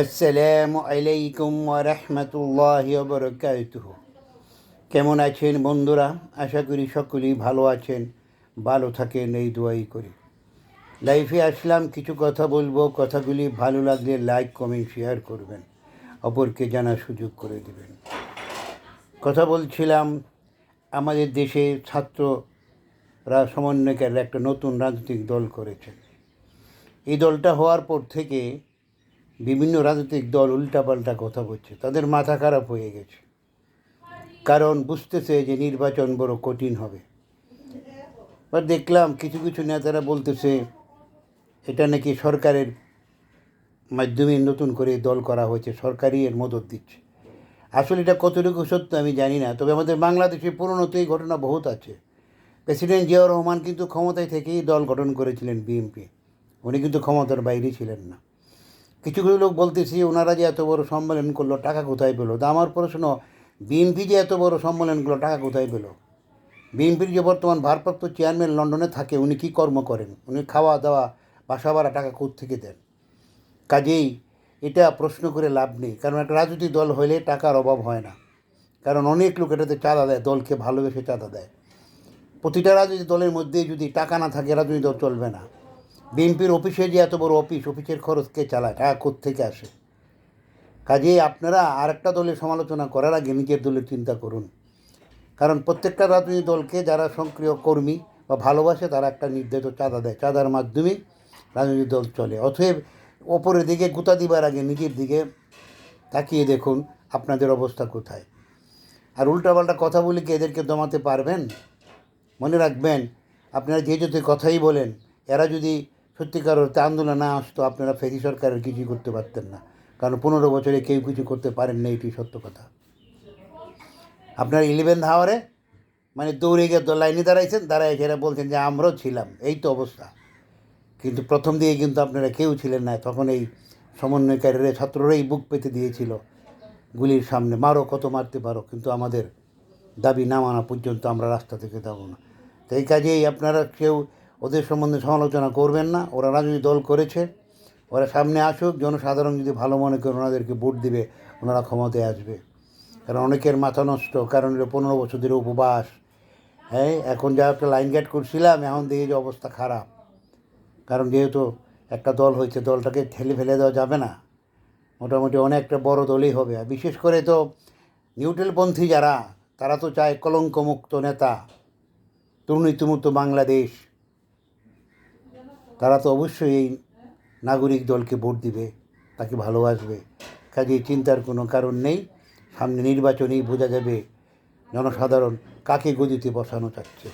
আসসালামু আলাইকুম রহমতুল্লাহ বরকাতুহ। কেমন আছেন বন্ধুরা? আশা করি সকলেই ভালো আছেন, ভালো থাকেন, এই দোয়াই করি। লাইফে আসলাম, কিছু কথা বলব, কথাগুলি ভালো লাগলে লাইক কমেন্ট শেয়ার করবেন। অপরকে জানার সুযোগ করে দেবেন। কথা বলছিলাম, আমাদের দেশে ছাত্ররা সমন্বয়কারীরা একটা নতুন রাজনৈতিক দল করেছে এই দলটা হওয়ার পর থেকে বিভিন্ন রাজনৈতিক দল উল্টাপাল্টা কথা বলছে। তাদের মাথা খারাপ হয়ে গেছে। কারণ বুঝতেছে যে নির্বাচন বড় কঠিন হবে। বা দেখলাম কিছু কিছু নেতারা বলতেছে, এটা নাকি সরকারের মাধ্যমে নতুন করে দল করা হয়েছে, সরকারই এর মদত দিচ্ছে। আসলে এটা কতটুকু সত্য আমি জানি না, তবে আমাদের বাংলাদেশে পুরনোতে এই ঘটনা বহুত আছে। প্রেসিডেন্ট জিয়াউর রহমান কিন্তু ক্ষমতায় থেকেই দল গঠন করেছিলেন বিএনপি। উনি কিন্তু ক্ষমতার বাইরে ছিলেন না। কিছু কিছু লোক বলতেছি, ওনারা যে এত বড় সম্মেলন করল, টাকা কোথায় পেল? তা আমার প্রশ্ন বিএনপি যে এত বড় সম্মেলন করল, টাকা কোথায় পেল? বিএনপির যে বর্তমান ভারপ্রাপ্ত চেয়ারম্যান লন্ডনে থাকে, উনি কী কর্ম করেন? উনি খাওয়া দাওয়া, বাসা ভাড়া টাকা থেকে দেন? কাজেই এটা প্রশ্ন করে লাভ নেই, কারণ একটা রাজনৈতিক দল হলে টাকার অভাব হয় না। কারণ অনেক লোক এটাতে চাঁদা দেয়, দলকে ভালোবেসে চাঁদা দেয়। প্রতিটা রাজনৈতিক দলের মধ্যে যদি টাকা না থাকে, রাজনৈতিক দল চলবে না। বিএনপির অফিসে যে এত বড় অফিস, অফিসের খরচ কে চালায়? টাকা থেকে আসে? কাজেই আপনারা আরেকটা দলের সমালোচনা করার আগে নিজের দলের চিন্তা করুন। কারণ প্রত্যেকটা রাজনৈতিক দলকে যারা সক্রিয় কর্মী বা ভালোবাসে, তারা একটা নির্ধারিত চাঁদা দেয়। চাঁদার মাধ্যমে রাজনৈতিক দল চলে। অতএব ওপরের দিকে গুতা দিবার আগে নিজের দিকে তাকিয়ে দেখুন আপনাদের অবস্থা কোথায়। আর উল্টাপাল্টা কথা বলে কি এদেরকে দমাতে পারবেন? মনে রাখবেন, আপনারা যে যদি কথাই বলেন, এরা যদি সত্যিকার অর্থে আন্দোলন না আসতো, আপনারা ফেরি সরকারের কিছুই করতে পারতেন না। কারণ পনেরো বছরে কেউ কিছু করতে পারেন না এটি সত্য কথা। আপনার ইলেভেন হাওয়ারে মানে দৌড়ে গিয়ে লাইনে দাঁড়াইছেন দাঁড়াই এরা বলছেন যে, আমরাও ছিলাম। এই তো অবস্থা। কিন্তু প্রথম দিকে কিন্তু আপনারা কেউ ছিলেন না। তখন এই সমন্বয়কারীরা ছাত্ররাই বুক পেতে দিয়েছিল গুলির সামনে, মারো, কত মারতে পারো? কিন্তু আমাদের দাবি না মানা পর্যন্ত আমরা রাস্তা থেকে যাব না। তো এই কাজেই আপনারা কেউ ওদের সম্বন্ধে সমালোচনা করবেন না। ওরা রাজনৈতিক দল করেছে। ওরা সামনে আসুক, জনসাধারণ যদি ভালো মনে করে ওনাদেরকে ভোট দিবে, ওনারা ক্ষমতায় আসবে। কারণ অনেকের মাথা নষ্ট, কারণ এটা পনেরো বছর ধরে উপবাস। হ্যাঁ এখন যা একটা লাইন গেট করছিলাম, এখন দেখি যে অবস্থা খারাপ। কারণ যেহেতু একটা দল হয়েছে, দলটাকে ঠেলে ফেলে দেওয়া যাবে না। মোটামুটি অনেকটা বড় দলই হবে। আর বিশেষ করে তো নিউট্রেলপন্থী যারা, তারা তো চায় কলঙ্কমুক্ত নেতা, দুর্নীতিমুক্ত বাংলাদেশ। তারা তো অবশ্যই এই নাগরিক দলকে ভোট দিবে, তাকে ভালোবাসবে। কাজে চিন্তার কোনো কারণ নেই। সামনে নির্বাচনেই বোঝা যাবে জনসাধারণ কাকে গদিতে বসানো চাচ্ছে